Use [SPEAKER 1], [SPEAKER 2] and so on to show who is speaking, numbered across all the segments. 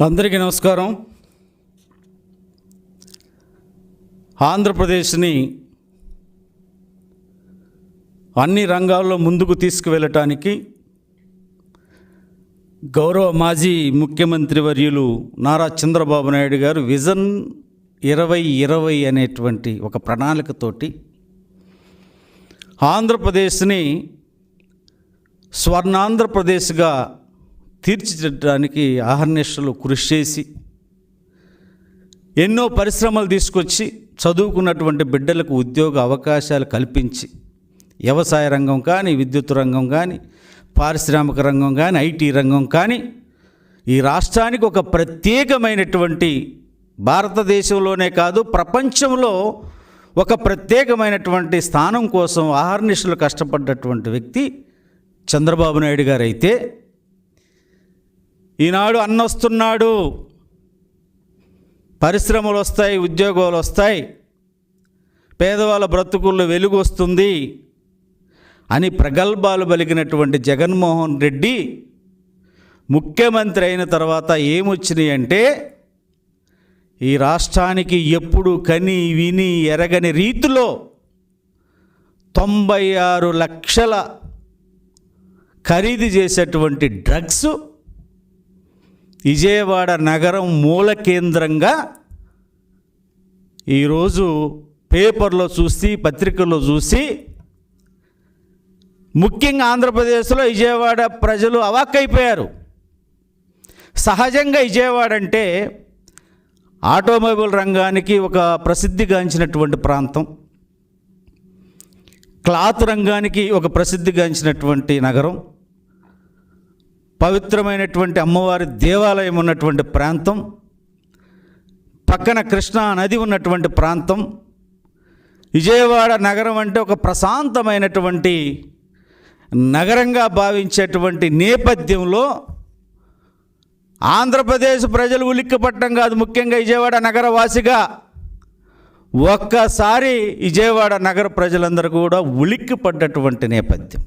[SPEAKER 1] అందరికీ నమస్కారం. ఆంధ్రప్రదేశ్ని అన్ని రంగాల్లో ముందుకు తీసుకువెళ్ళటానికి గౌరవ మాజీ ముఖ్యమంత్రి వర్యులు నారా చంద్రబాబు నాయుడు గారు విజన్ ఇరవై ఇరవై అనేటువంటి ఒక ప్రణాళికతోటి ఆంధ్రప్రదేశ్ని స్వర్ణాంధ్రప్రదేశ్గా తీర్చిదిద్దడానికి ఆహర్నిష్టలు కృషి చేసి ఎన్నో పరిశ్రమలు తీసుకొచ్చి చదువుకున్నటువంటి బిడ్డలకు ఉద్యోగ అవకాశాలు కల్పించి వ్యవసాయ రంగం కానీ విద్యుత్ రంగం కానీ పారిశ్రామిక రంగం కానీ ఐటీ రంగం కానీ ఈ రాష్ట్రానికి ఒక ప్రత్యేకమైనటువంటి భారతదేశంలోనే కాదు ప్రపంచంలో ఒక ప్రత్యేకమైనటువంటి స్థానం కోసం ఆహర్నిశలు కష్టపడ్డటువంటి వ్యక్తి చంద్రబాబు నాయుడు గారు అయితే ఈనాడు అన్నొస్తున్నాడు. పరిశ్రమలు వస్తాయి ఉద్యోగాలు వస్తాయి పేదవాళ్ళ బ్రతుకుల్లో వెలుగు వస్తుంది అని ప్రగల్భాలు పలికినటువంటి జగన్మోహన్ రెడ్డి ముఖ్యమంత్రి అయిన తర్వాత ఏమొచ్చినాయి అంటే ఈ రాష్ట్రానికి ఎప్పుడు కని విని ఎరగని రీతిలో తొంభై ఆరు లక్షల ఖరీదు చేసేటువంటి డ్రగ్స్ విజయవాడ నగరం మూల కేంద్రంగా ఈరోజు పేపర్లో చూసి పత్రికల్లో చూసి ముఖ్యంగా ఆంధ్రప్రదేశ్లో విజయవాడ ప్రజలు అవాక్కైపోయారు. సహజంగా విజయవాడ అంటే ఆటోమొబైల్ రంగానికి ఒక ప్రసిద్ధిగాంచినటువంటి ప్రాంతం. క్లాత్ రంగానికి ఒక ప్రసిద్ధిగాంచినటువంటి నగరం. పవిత్రమైనటువంటి అమ్మవారి దేవాలయం ఉన్నటువంటి ప్రాంతం పక్కన కృష్ణా నది ఉన్నటువంటి ప్రాంతం విజయవాడ నగరం అంటే ఒక ప్రశాంతమైనటువంటి నగరంగా భావించేటువంటి నేపథ్యంలో ఆంధ్రప్రదేశ్ ప్రజలు ఉలిక్కిపట్టడం కాదు ముఖ్యంగా విజయవాడ నగరవాసిగా. ఒక్కసారి విజయవాడ నగర ప్రజలందరూ కూడా ఉలిక్కిపడ్డటువంటి నేపథ్యం.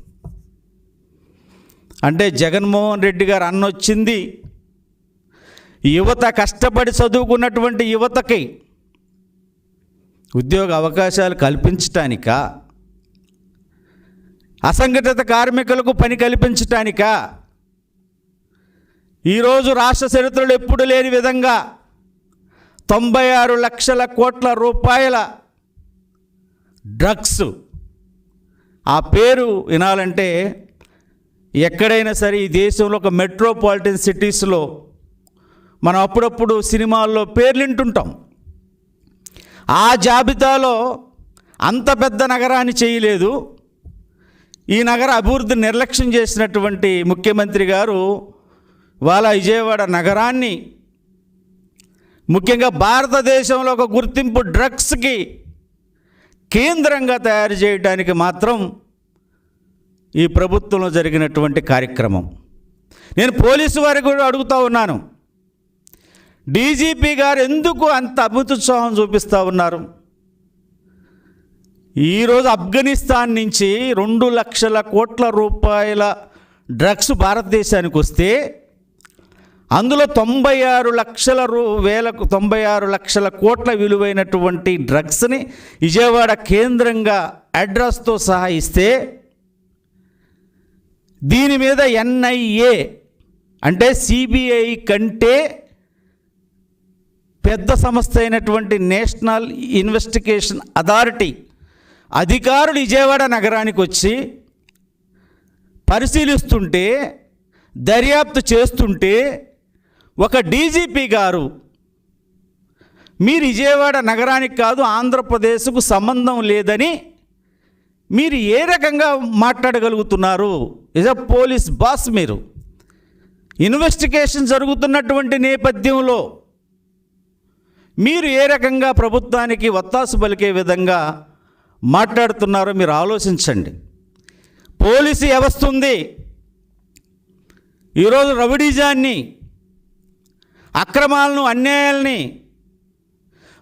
[SPEAKER 1] అంటే జగన్మోహన్ రెడ్డి గారు అన్నొచ్చింది యువత కష్టపడి చదువుకున్నటువంటి యువతకి ఉద్యోగ అవకాశాలు కల్పించటానికా? అసంఘటిత కార్మికులకు పని కల్పించటానికా? ఈరోజు రాష్ట్ర చరిత్రలో ఎప్పుడు లేని విధంగా తొంభై ఆరు లక్షల కోట్ల రూపాయల డ్రగ్స్. ఆ పేరు వినాలంటే ఎక్కడైనా సరే ఈ దేశంలో ఒక మెట్రోపాలిటన్ సిటీస్లో మనం అప్పుడప్పుడు సినిమాల్లో పేర్లు వింటుంటాం ఆ జాబితాలో అంత పెద్ద నగరాన్ని చేయలేదు. ఈ నగర అభివృద్ధి నిర్లక్ష్యం చేసినటువంటి ముఖ్యమంత్రి గారు వాళ్ళ విజయవాడ నగరాన్ని ముఖ్యంగా భారతదేశంలో ఒక గుర్తింపు డ్రగ్స్కి కేంద్రంగా తయారు చేయడానికి మాత్రం ఈ ప్రభుత్వంలో జరిగినటువంటి కార్యక్రమం. నేను పోలీసు వారికి కూడా అడుగుతూ ఉన్నాను. డీజీపీ గారు ఎందుకు అంత అభుతుత్సాహం చూపిస్తూ ఉన్నారు? ఈరోజు ఆఫ్ఘనిస్తాన్ నుంచి రెండు లక్షల కోట్ల రూపాయల డ్రగ్స్ భారతదేశానికి వస్తే అందులో తొంభై ఆరు లక్షల రూ వేలకు తొంభై ఆరు లక్షల కోట్ల విలువైనటువంటి డ్రగ్స్ని విజయవాడ కేంద్రంగా అడ్రస్తో సహా ఇస్తే దీని మీద ఎన్ఐఏ అంటే సిబిఐ కంటే పెద్ద సంస్థ అయినటువంటి నేషనల్ ఇన్వెస్టిగేషన్ అథారిటీ అధికారులు విజయవాడ నగరానికి వచ్చి పరిశీలిస్తుంటే దర్యాప్తు చేస్తుంటే ఒక డీజీపీ గారు మీరు విజయవాడ నగరానికి కాదు ఆంధ్రప్రదేశ్కు సంబంధం లేదని మీరు ఏ రకంగా మాట్లాడగలుగుతున్నారు? ఇజ్ అ పోలీస్ బాస్ మీరు. ఇన్వెస్టిగేషన్ జరుగుతున్నటువంటి నేపథ్యంలో మీరు ఏ రకంగా ప్రభుత్వానికి వత్తాసు పలికే విధంగా మాట్లాడుతున్నారో మీరు ఆలోచించండి. పోలీసు వ్యవస్థ ఉంది. ఈరోజు రవిడిజాన్ని అక్రమాలను అన్యాయాల్ని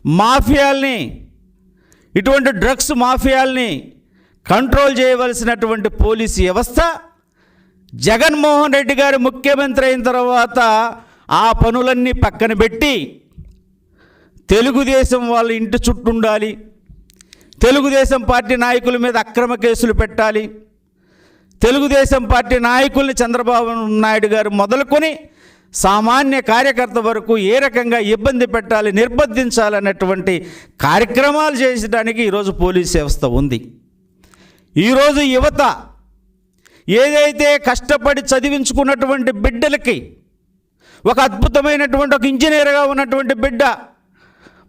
[SPEAKER 1] మాఫియాల్ని ఇటువంటి డ్రగ్స్ మాఫియాల్ని కంట్రోల్ చేయవలసినటువంటి పోలీసు వ్యవస్థ. జగన్మోహన్ రెడ్డి గారు ముఖ్యమంత్రి అయిన తర్వాత ఆ పనులన్నీ పక్కన పెట్టి తెలుగుదేశం వాళ్ళ ఇంటి చుట్టూ ఉండాలి. తెలుగుదేశం పార్టీ నాయకుల మీద అక్రమ కేసులు పెట్టాలి. తెలుగుదేశం పార్టీ నాయకుల్ని చంద్రబాబు నాయుడు గారు మొదలుకొని సామాన్య కార్యకర్త వరకు ఏ రకంగా ఇబ్బంది పెట్టాలి నిర్బంధించాలన్నటువంటి కార్యక్రమాలు చేసడానికి ఈరోజు పోలీస్ వ్యవస్థ ఉంది. ఈరోజు యువత ఏదైతే కష్టపడి చదివించుకున్నటువంటి బిడ్డలకి ఒక అద్భుతమైనటువంటి ఒక ఇంజనీర్గా ఉన్నటువంటి బిడ్డ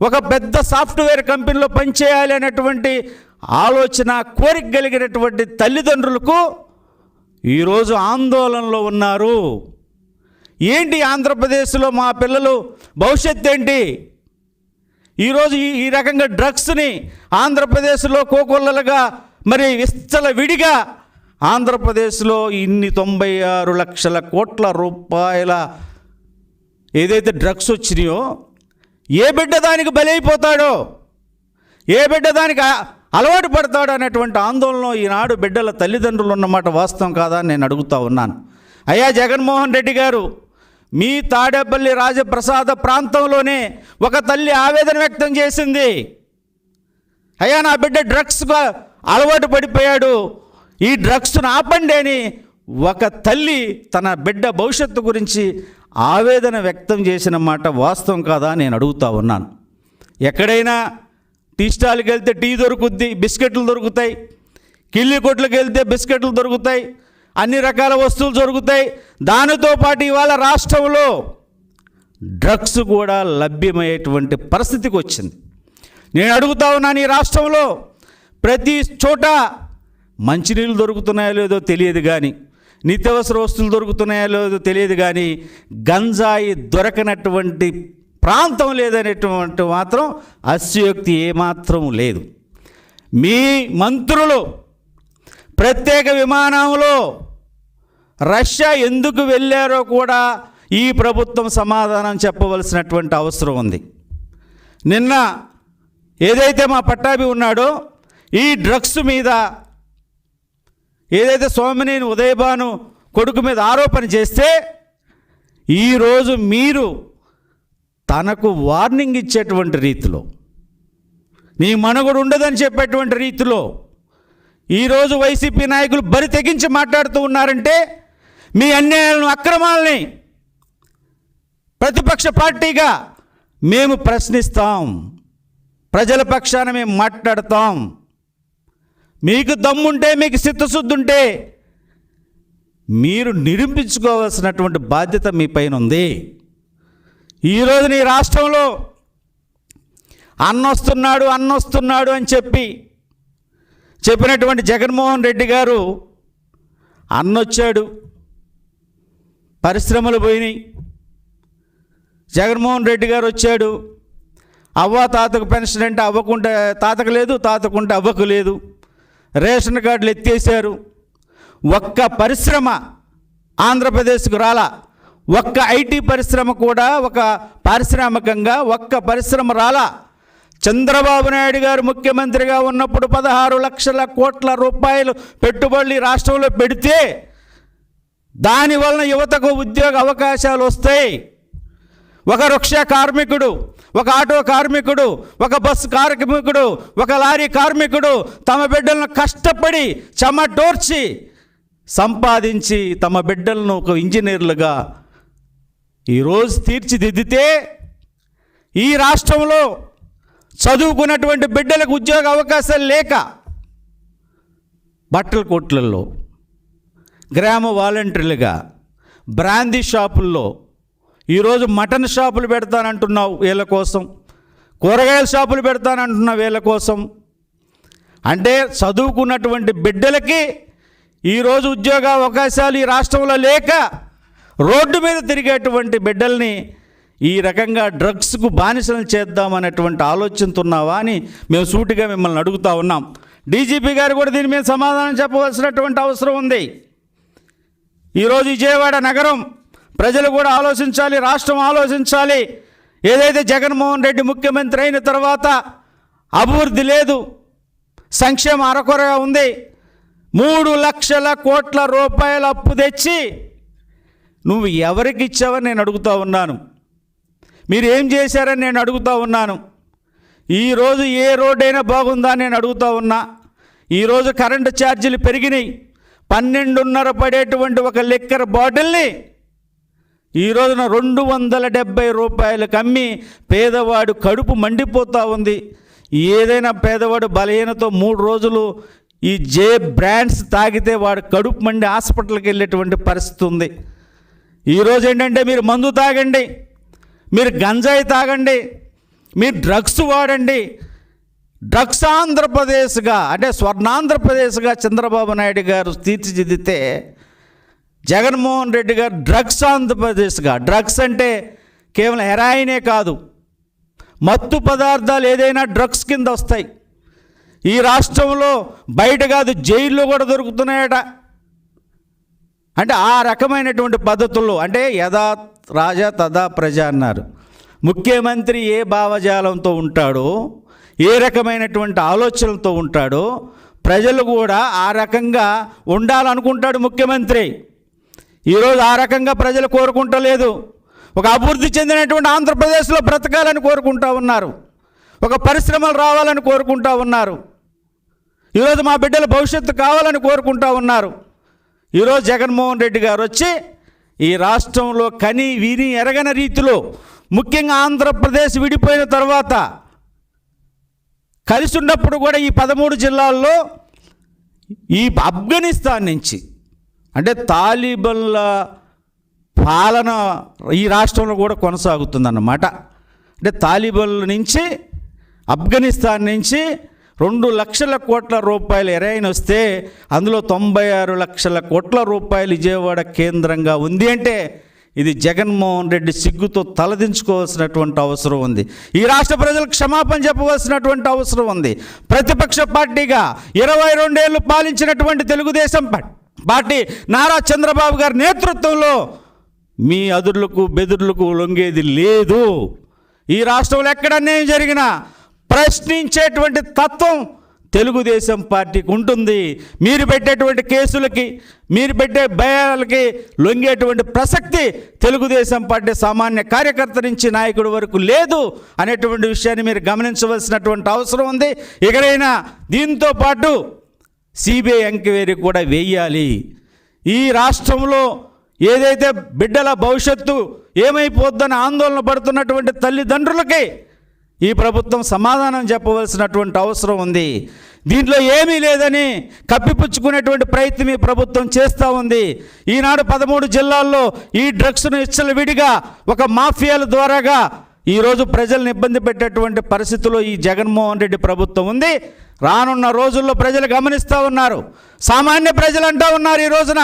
[SPEAKER 1] ఒక పెద్ద సాఫ్ట్వేర్ కంపెనీలో పనిచేయాలి అనేటువంటి ఆలోచన కోరిక కలిగినటువంటి తల్లిదండ్రులకు ఈరోజు ఆందోళనలో ఉన్నారు. ఏంటి ఆంధ్రప్రదేశ్లో మా పిల్లలు భవిష్యత్ ఏంటి? ఈరోజు ఈ ఈ రకంగా డ్రగ్స్ని ఆంధ్రప్రదేశ్లో కోకొల్లలుగా మరి విస్తల విడిగా ఆంధ్రప్రదేశ్లో ఇన్ని తొంభై ఆరు లక్షల కోట్ల రూపాయల ఏదైతే డ్రగ్స్ వచ్చినాయో ఏ బిడ్డ దానికి బలైపోతాడో ఏ బిడ్డ దానికి అలవాటు పడతాడు అనేటువంటి ఆందోళన ఈనాడు బిడ్డల తల్లిదండ్రులు ఉన్నమాట వాస్తవం కాదా అని నేను అడుగుతా ఉన్నాను. అయ్యా జగన్మోహన్ రెడ్డి గారు మీ తాడేపల్లి రాజప్రసాద ప్రాంతంలోనే ఒక తల్లి ఆవేదన వ్యక్తం చేసింది. అయ్యా నా బిడ్డ డ్రగ్స్గా అలవాటు పడిపోయాడు. ఈ డ్రగ్స్ను ఆపండి అని ఒక తల్లి తన బిడ్డ భవిష్యత్తు గురించి ఆవేదన వ్యక్తం చేసిన మాట వాస్తవం కాదా నేను అడుగుతా ఉన్నాను. ఎక్కడైనా టీ స్టాల్కి వెళ్తే టీ దొరుకుద్ది బిస్కెట్లు దొరుకుతాయి కిల్లి కొట్లకు వెళ్తే బిస్కెట్లు దొరుకుతాయి అన్ని రకాల వస్తువులు దొరుకుతాయి. దానితో పాటు ఇవాళ రాష్ట్రంలో డ్రగ్స్ కూడా లభ్యమయ్యేటువంటి పరిస్థితికి వచ్చింది. నేను అడుగుతా ఉన్నాను ఈ రాష్ట్రంలో ప్రతి చోట మంచినీళ్ళు దొరుకుతున్నాయో లేదో తెలియదు కానీ నిత్యావసర వస్తువులు దొరుకుతున్నాయో లేదో తెలియదు కానీ గంజాయి దొరకనటువంటి ప్రాంతం లేదనేటువంటి మాత్రం అస్యోక్తి ఏమాత్రం లేదు. మీ మంత్రులు ప్రత్యేక విమానంలో రష్యా ఎందుకు వెళ్ళారో కూడా ఈ ప్రభుత్వం సమాధానం చెప్పవలసినటువంటి అవసరం ఉంది. నిన్న ఏదైతే మా పట్టాభి ఉన్నాడో ఈ డ్రగ్స్ మీద ఏదైతే సోమనేని ఉదయభాను కొడుకు మీద ఆరోపణ చేస్తే ఈరోజు మీరు తనకు వార్నింగ్ ఇచ్చేటువంటి రీతిలో నీ మనగుడు ఉండదని చెప్పేటువంటి రీతిలో ఈరోజు వైసీపీ నాయకులు బరి తెగించి మాట్లాడుతూ ఉన్నారంటే మీ అన్యాయాలను అక్రమాలని ప్రతిపక్ష పార్టీగా మేము ప్రశ్నిస్తాం. ప్రజల పక్షాన మేము మాట్లాడతాం. మీకు దమ్ముంటే మీకు చిత్తశుద్ధి ఉంటే మీరు నిరూపించుకోవాల్సినటువంటి బాధ్యత మీ పైన ఉంది. ఈరోజు నీ రాష్ట్రంలో అన్నొస్తున్నాడు అన్నొస్తున్నాడు అని చెప్పి చెప్పినటువంటి జగన్మోహన్ రెడ్డి గారు అన్నొచ్చాడు. పరిశ్రమలు పోయినాయి. జగన్మోహన్ రెడ్డి గారు వచ్చాడు. అవ్వ తాతకు పెన్షన్ అంటే అవ్వకుంటే తాతకు లేదు తాతకుంటే అవ్వకు లేదు. రేషన్ కార్డులు ఎత్తేసారు ఒక్క పరిశ్రమ ఆంధ్రప్రదేశ్కు రాలా. ఒక్క ఐటీ పరిశ్రమ కూడా ఒక పారిశ్రామికంగా ఒక్క పరిశ్రమ రాలా. చంద్రబాబు నాయుడు గారు ముఖ్యమంత్రిగా ఉన్నప్పుడు పదహారు లక్షల కోట్ల రూపాయలు పెట్టుబడులు రాష్ట్రంలో పెడితే దానివలన యువతకు ఉద్యోగ అవకాశాలు వస్తాయి. ఒక రిక్షా కార్మికుడు ఒక ఆటో కార్మికుడు ఒక బస్సు కార్మికుడు ఒక లారీ కార్మికుడు తమ బిడ్డలను కష్టపడి చెమటోర్చి సంపాదించి తమ బిడ్డలను ఒక ఇంజనీర్లుగా ఈరోజు తీర్చిదిద్దితే ఈ రాష్ట్రంలో చదువుకున్నటువంటి బిడ్డలకు ఉద్యోగ అవకాశాలు లేక బట్టల కొట్లల్లో గ్రామ వాలంటీర్లుగా బ్రాందీ షాపుల్లో ఈరోజు మటన్ షాపులు పెడతానంటున్నావు వీళ్ళ కోసం కూరగాయల షాపులు పెడతానంటున్నావు వీళ్ళ కోసం. అంటే చదువుకున్నటువంటి బిడ్డలకి ఈరోజు ఉద్యోగ అవకాశాలు ఈ రాష్ట్రంలో లేక రోడ్డు మీద తిరిగేటువంటి బిడ్డల్ని ఈ రకంగా డ్రగ్స్కు బానిసలు చేద్దామనేటువంటి ఆలోచనతున్నావా అని మేము సూటిగా మిమ్మల్ని అడుగుతా ఉన్నాం. డీజీపీ గారు కూడా దీని మీద సమాధానం చెప్పవలసినటువంటి అవసరం ఉంది. ఈరోజు విజయవాడ నగరం ప్రజలు కూడా ఆలోచించాలి రాష్ట్రం ఆలోచించాలి. ఏదైతే జగన్మోహన్ రెడ్డి ముఖ్యమంత్రి అయిన తర్వాత అభివృద్ధి లేదు సంక్షేమ అరకొరగా ఉంది మూడు లక్షల కోట్ల రూపాయల అప్పు తెచ్చి నువ్వు ఎవరికి ఇచ్చావని నేను అడుగుతూ ఉన్నాను. మీరు ఏం చేశారని నేను అడుగుతూ ఉన్నాను. ఈరోజు ఏ రోడ్డైనా బాగుందా నేను అడుగుతూ ఉన్నా. ఈరోజు కరెంటు ఛార్జీలు పెరిగినాయి. పన్నెండున్నర పడేటువంటి ఒక లిక్కర్ బాటిల్ని ఈ రోజున రెండు వందల డెబ్బై రూపాయలు కమ్మి పేదవాడు కడుపు మండిపోతూ ఉంది. ఏదైనా పేదవాడు బలహీనతో మూడు రోజులు ఈ జే బ్రాండ్స్ తాగితే వాడు కడుపు మండి హాస్పిటల్కి వెళ్ళేటువంటి పరిస్థితి ఉంది. ఈరోజు ఏంటంటే మీరు మందు తాగండి మీరు గంజాయి తాగండి మీరు డ్రగ్స్ వాడండి. డ్రగ్స్ ఆంధ్రప్రదేశ్గా అంటే స్వర్ణాంధ్రప్రదేశ్గా చంద్రబాబు నాయుడు గారు తీర్చిదిద్దితే జగన్మోహన్ రెడ్డి గారు డ్రగ్స్ ఆంధ్రప్రదేశ్గా. డ్రగ్స్ అంటే కేవలం హెరాయినే కాదు. మత్తు పదార్థాలు ఏదైనా డ్రగ్స్ కింద వస్తాయి. ఈ రాష్ట్రంలో బయట కాదు జైల్లో కూడా దొరుకుతున్నాయట. అంటే ఆ రకమైనటువంటి పద్ధతుల్లో అంటే యథా రాజా తదా ప్రజ అన్నారు. ముఖ్యమంత్రి ఏ భావజాలంతో ఉంటాడో ఏ రకమైనటువంటి ఆలోచనలతో ఉంటాడో ప్రజలు కూడా ఆ రకంగా ఉండాలనుకుంటాడు ముఖ్యమంత్రి. ఈరోజు ఆ రకంగా ప్రజలు కోరుకుంటలేదు. ఒక అభివృద్ధి చెందినటువంటి ఆంధ్రప్రదేశ్లో బ్రతకాలని కోరుకుంటా ఉన్నారు. ఒక పరిశ్రమలు రావాలని కోరుకుంటా ఉన్నారు. ఈరోజు మా బిడ్డల భవిష్యత్తు కావాలని కోరుకుంటా ఉన్నారు. ఈరోజు జగన్మోహన్ రెడ్డి గారు వచ్చి ఈ రాష్ట్రంలో కని విని ఎరగని రీతిలో ముఖ్యంగా ఆంధ్రప్రదేశ్ విడిపోయిన తర్వాత కలిసి ఉన్నప్పుడు కూడా ఈ పదమూడు జిల్లాల్లో ఈ ఆఫ్ఘనిస్తాన్ నుంచి అంటే తాలిబన్ల పాలన ఈ రాష్ట్రంలో కూడా కొనసాగుతుందన్నమాట. అంటే తాలిబన్ల నుంచి ఆఫ్ఘనిస్తాన్ నుంచి రెండు లక్షల కోట్ల రూపాయలు ఎరైన్ వస్తే అందులో తొంభై ఆరు లక్షల కోట్ల రూపాయలు విజయవాడ కేంద్రంగా ఉంది అంటే ఇది జగన్మోహన్ రెడ్డి సిగ్గుతో తలదించుకోవాల్సినటువంటి అవసరం ఉంది. ఈ రాష్ట్ర ప్రజలకు క్షమాపణ చెప్పవలసినటువంటి అవసరం ఉంది. ప్రతిపక్ష పార్టీగా ఇరవై రెండేళ్ళు పాలించినటువంటి తెలుగుదేశం పార్టీ పార్టీ నారా చంద్రబాబు గారి నేతృత్వంలో మీ అదుర్లకు బెదుర్లకు లొంగేది లేదు. ఈ రాష్ట్రంలో ఎక్కడ అన్యాయం జరిగినా ప్రశ్నించేటువంటి తత్వం తెలుగుదేశం పార్టీకి ఉంటుంది. మీరు పెట్టేటువంటి కేసులకి మీరు పెట్టే భయాలకి లొంగేటువంటి ప్రసక్తి తెలుగుదేశం పార్టీ సామాన్య కార్యకర్త నుంచి నాయకుడి వరకు లేదు అనేటువంటి విషయాన్ని మీరు గమనించవలసినటువంటి అవసరం ఉంది. ఇకనైనా దీంతో పాటు సిబిఐ ఎంక్వైరీ కూడా వేయాలి. ఈ రాష్ట్రంలో ఏదైతే బిడ్డల భవిష్యత్తు ఏమైపోద్దని ఆందోళన పడుతున్నటువంటి తల్లిదండ్రులకి ఈ ప్రభుత్వం సమాధానం చెప్పవలసినటువంటి అవసరం ఉంది. దీంట్లో ఏమీ లేదని కప్పిపుచ్చుకునేటువంటి ప్రయత్నం ఈ ప్రభుత్వం చేస్తూ ఉంది. ఈనాడు పదమూడు జిల్లాల్లో ఈ డ్రగ్స్ను ఇచ్చల విడిగా ఒక మాఫియాల ద్వారాగా ఈరోజు ప్రజల్ని ఇబ్బంది పెట్టేటువంటి పరిస్థితిలో ఈ జగన్మోహన్ రెడ్డి ప్రభుత్వం ఉంది. రానున్న రోజుల్లో ప్రజలు గమనిస్తూ ఉన్నారు. సామాన్య ప్రజలు అంటూ ఉన్నారు ఈ రోజున.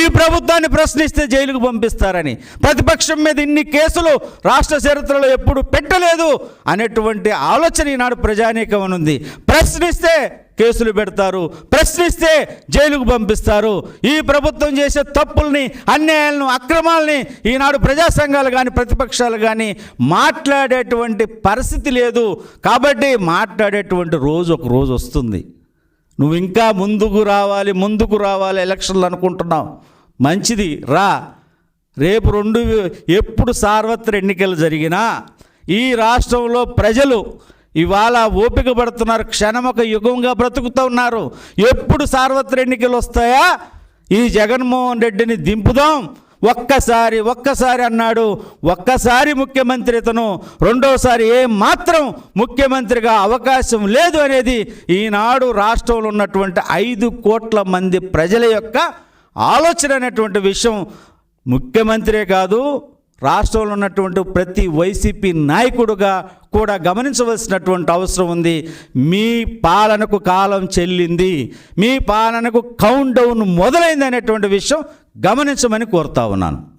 [SPEAKER 1] ఈ ప్రభుత్వాన్ని ప్రశ్నిస్తే జైలుకు పంపిస్తారని. ప్రతిపక్షం మీద ఇన్ని కేసులు రాష్ట్ర చరిత్రలో ఎప్పుడు పెట్టలేదు అనేటువంటి ఆలోచన ఈనాడు ప్రజానీకం ఉంది. ప్రశ్నిస్తే కేసులు పెడతారు ప్రశ్నిస్తే జైలుకు పంపిస్తారు. ఈ ప్రభుత్వం చేసే తప్పుల్ని అన్యాయాలను అక్రమాలని ఈనాడు ప్రజా సంఘాలు కానీ ప్రతిపక్షాలు కానీ మాట్లాడేటువంటి పరిస్థితి లేదు. కాబట్టి మాట్లాడేటువంటి రోజు ఒక రోజు వస్తుంది. నువ్వు ఇంకా ముందుకు రావాలి ముందుకు రావాలి ఎలక్షన్లు అనుకుంటున్నావు. మంచిది రా. రేపు రెండు ఎప్పుడు సార్వత్ర ఎన్నికలు జరిగినా ఈ రాష్ట్రంలో ప్రజలు ఇవాళ ఓపిక పడుతున్నారు క్షణం ఒక యుగంగా బ్రతుకుతూ ఉన్నారు. ఎప్పుడు సార్వత్రిక ఎన్నికలు వస్తాయా? ఈ జగన్మోహన్ రెడ్డిని దింపుదాం. ఒక్కసారి ఒక్కసారి అన్నాడు ఒక్కసారి ముఖ్యమంత్రి ఇతను రెండోసారి ఏ మాత్రం ముఖ్యమంత్రిగా అవకాశం లేదు అనేది ఈనాడు రాష్ట్రంలో ఉన్నటువంటి ఐదు కోట్ల మంది ప్రజల యొక్క ఆలోచన అనేటువంటి విషయం ముఖ్యమంత్రే కాదు రాష్ట్రంలో ఉన్నటువంటి ప్రతి వైసీపీ నాయకుడుగా కూడా గమనించవలసినటువంటి అవసరం ఉంది. మీ పాలనకు కాలం చెల్లింది. మీ పాలనకు కౌంట్ డౌన్ మొదలైంది అనేటువంటి విషయం గమనించమని కోరుతా ఉన్నాను.